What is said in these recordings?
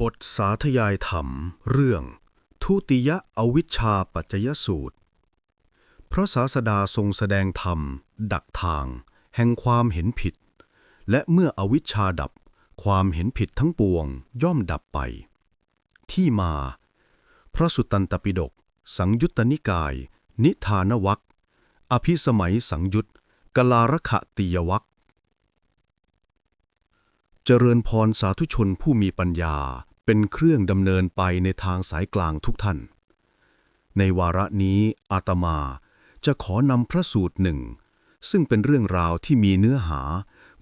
บทสาธยายธรรม เรื่อง ทุติยอวิชชาปัจจยสูตร พระศาสดาทรงแสดงธรรม ดักทาง แห่งความเห็นผิด และเมื่ออวิชชาดับ ความเห็นผิดทั้งปวงย่อมดับไป ที่มา พระสุตตันตปิฎกสังยุตตนิกาย นิทานวัคอภิสมัยสังยุตกลารขะติยวัค เจริญพรสาธุชนผู้มีปัญญาเป็นเครื่องดำเนินไปในทางสายกลางทุกท่าน ในวาระนี้อาตมาจะขอนำพระสูตรหนึ่ง ซึ่งเป็นเรื่องราวที่มีเนื้อหา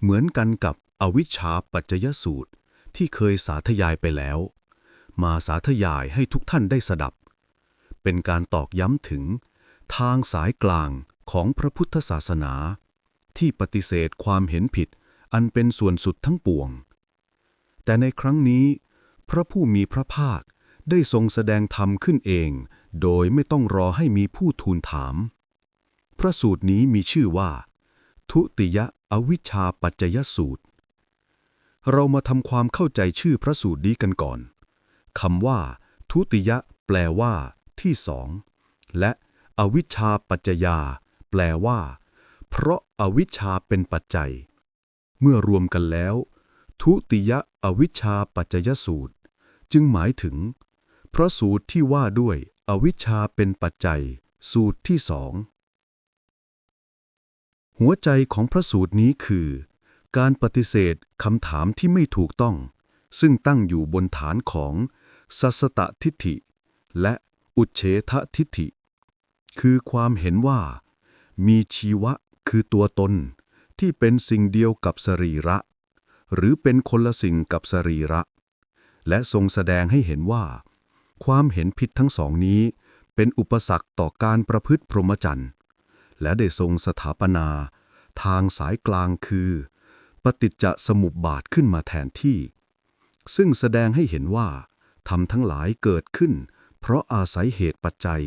เหมือนกันกับอวิชชาปัจจยสูตรที่เคยสาธยายไปแล้ว มาสาธยายให้ทุกท่านได้สดับ เป็นการตอกย้ำถึง ทางสายกลางของพระพุทธศาสนา ที่ปฏิเสธความเห็นผิด อันเป็นส่วนสุดทั้งปวง แต่ในครั้งนี้ พระผู้มีพระภาคได้ทรงแสดงธรรมขึ้นเอง โดยไม่ต้องรอให้มีผู้ทูลถาม พระสูตรนี้มีชื่อว่า ทุติยอวิชชาปัจจยสูตร เรามาทำความเข้าใจชื่อพระสูตรนี้กันก่อนคำว่า ทุติยะ แปลว่า ที่สอง และอวิชชาปัจจยา แปลว่า เพราะอาวิชชาเป็นปัจจัย เมื่อรวมกันแล้ว ทุติยะอวิชชาปัจจยสูตร จึงหมายถึงพระสูตรที่ว่าด้วยอวิชชาเป็นปัจจัย สูตรที่สอง หัวใจของพระสูตรนี้คือ การปฏิเสธคำถามที่ไม่ถูกต้อง ซึ่งตั้งอยู่บนฐานของสัสตทิฏฐิ และอุเฉททิฏฐิ คือความเห็นว่า มีชีวะคือตัวตน ที่เป็นสิ่งเดียวกับสรีระ หรือเป็นคนละสิ่งกับสรีระ และทรงแสดงให้เห็นว่า ความเห็นผิดทั้งสองนี้ เป็นอุปสรรคต่อการประพฤติพรหมจรรย์และได้ทรงสถาปนา ทางสายกลางคือ ปฏิจจสมุปบาทขึ้นมาแทนที่ ซึ่งแสดงให้เห็นว่าธรรมทั้งหลายเกิดขึ้น เพราะอาศัยเหตุปัจจัย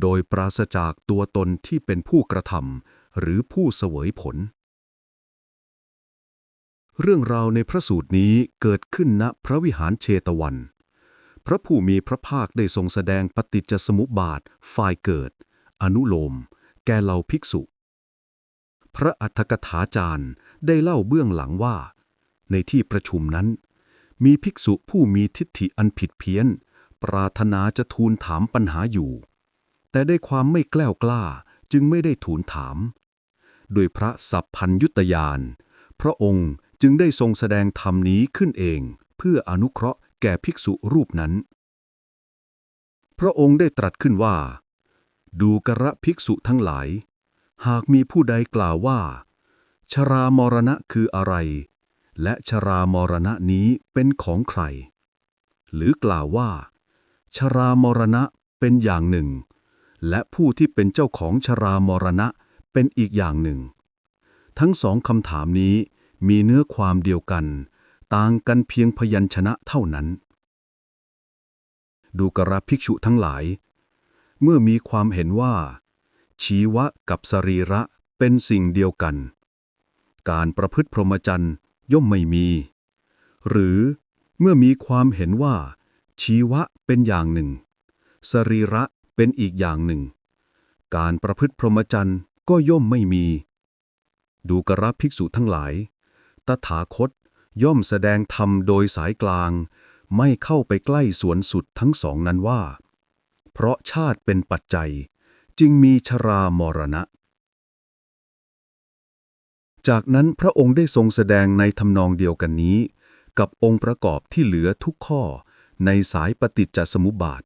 โดยปราศจากตัวตนที่เป็นผู้กระทำหรือผู้เสวยผล เรื่องราวในพระสูตรนี้เกิดขึ้นณพระวิหารเชตวัน พระผู้มีพระภาคได้ทรงแสดงปฏิจจสมุปบาท ฝ่ายเกิด อนุโลม แก่เหล่าภิกษุ พระอัฏฐกถาจารย์ได้เล่าเบื้องหลังว่า ในที่ประชุมนั้น มีภิกษุผู้มีทิฏฐิอันผิดเพี้ยน ปรารถนาจะทูลถามปัญหาอยู่ แต่ได้ความไม่แกล้วกล้าจึงไม่ได้ทูลถาม โดยพระสัพพัญยุตยาน พระองค์ จึงได้ทรงแสดงธรรมนี้ขึ้นเอง เพื่ออนุเคราะห์แก่ภิกษุรูปนั้น พระองค์ได้ตรัสขึ้นว่า ดูกระภิกษุทั้งหลาย หากมีผู้ใดกล่าวว่า ชรามรณะคืออะไร และชรามรณะนี้เป็นของใคร หรือกล่าวว่า ชรามรณะเป็นอย่างหนึ่ง และผู้ที่เป็นเจ้าของชรามรณะเป็นอีกอย่างหนึ่ง ทั้งสองคำถามนี้ มีเนื้อความเดียวกัน ต่างกันเพียงพยัญชนะเท่านั้น ดูกระภิกษุทั้งหลาย เมื่อมีความเห็นว่า ชีวะกับสรีระเป็นสิ่งเดียวกัน การประพฤติพรหมจรรย์ย่อมไม่มี หรือเมื่อมีความเห็นว่า ชีวะเป็นอย่างหนึ่ง สรีระเป็นอีกอย่างหนึ่ง การประพฤติพรหมจรรย์ก็ย่อมไม่มี ดูกระภิกษุทั้งหลาย ตถาคต ย่อมแสดงธรรมโดยสายกลาง ไม่เข้าไปใกล้สวนสุดทั้งสองนั้นว่า เพราะชาติเป็นปัจจัย จึงมีชรามรณะ จากนั้นพระองค์ได้ทรงแสดงในทำนองเดียวกันนี้ กับองค์ประกอบที่เหลือทุกข้อในสายปฏิจจสมุปบาท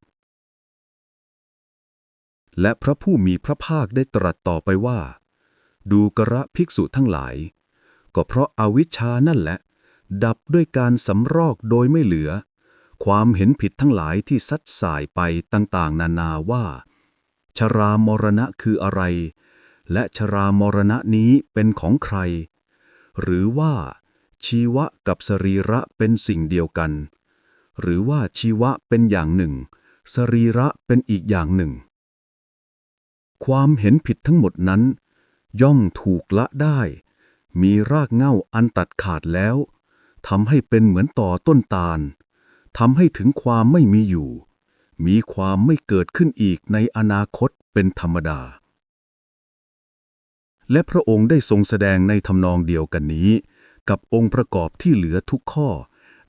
และพระผู้มีพระภาคได้ตรัสต่อไปว่า ดูกระภิกษุทั้งหลาย ก็เพราะอาวิชชานั่นแหละ ดับด้วยการสำรอกโดยไม่เหลือ ความเห็นผิดทั้งหลายที่ซัดสายไปต่างๆ นานาว่า ชรามรณะคืออะไร และชรามรณะนี้เป็นของใคร หรือว่า ชีวะกับสรีระเป็นสิ่งเดียวกัน หรือว่าชีวะเป็นอย่างหนึ่ง สรีระเป็นอีกอย่างหนึ่ง ความเห็นผิดทั้งหมดนั้น ย่อมถูกละได้ มีรากเง้าอันตัดขาดแล้วทำให้เป็นเหมือนต่อต้นตาลทำให้ถึงความไม่มีอยู่ มีความไม่เกิดขึ้นอีกในอนาคตเป็นธรรมดา และพระองค์ได้ทรงแสดงในทำนองเดียวกันนี้ กับองค์ประกอบที่เหลือทุกข้อ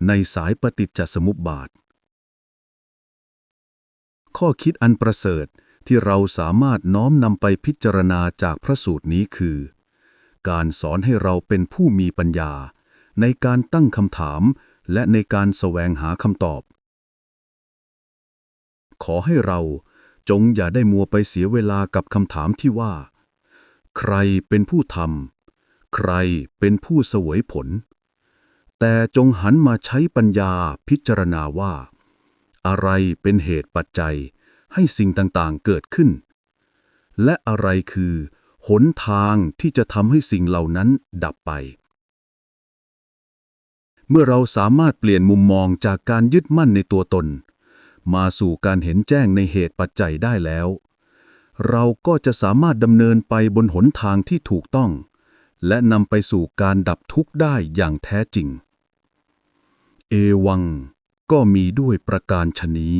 ในสายปฏิจจสมุปบาท ข้อคิดอันประเสริฐที่เราสามารถน้อมนำไปพิจารณาจากพระสูตรนี้คือ การสอนให้เราเป็นผู้มีปัญญา ในการตั้งคำถาม และในการแสวงหาคำตอบ ขอให้เราจงอย่าได้มัวไปเสียเวลากับคำถามที่ว่า ใครเป็นผู้ทำใครเป็นผู้สวยผล แต่จงหันมาใช้ปัญญาพิจารณาว่า อะไรเป็นเหตุปัจจัยให้สิ่งต่างๆเกิดขึ้น และอะไรคือ หนทางที่จะทำให้สิ่งเหล่านั้นดับไป เมื่อเราสามารถเปลี่ยนมุมมองจากการยึดมั่นในตัวตน มาสู่การเห็นแจ้งในเหตุปัจจัยได้แล้ว เราก็จะสามารถดำเนินไปบนหนทางที่ถูกต้อง และนำไปสู่การดับทุกข์ได้อย่างแท้จริง เอวังก็มีด้วยประการชนี้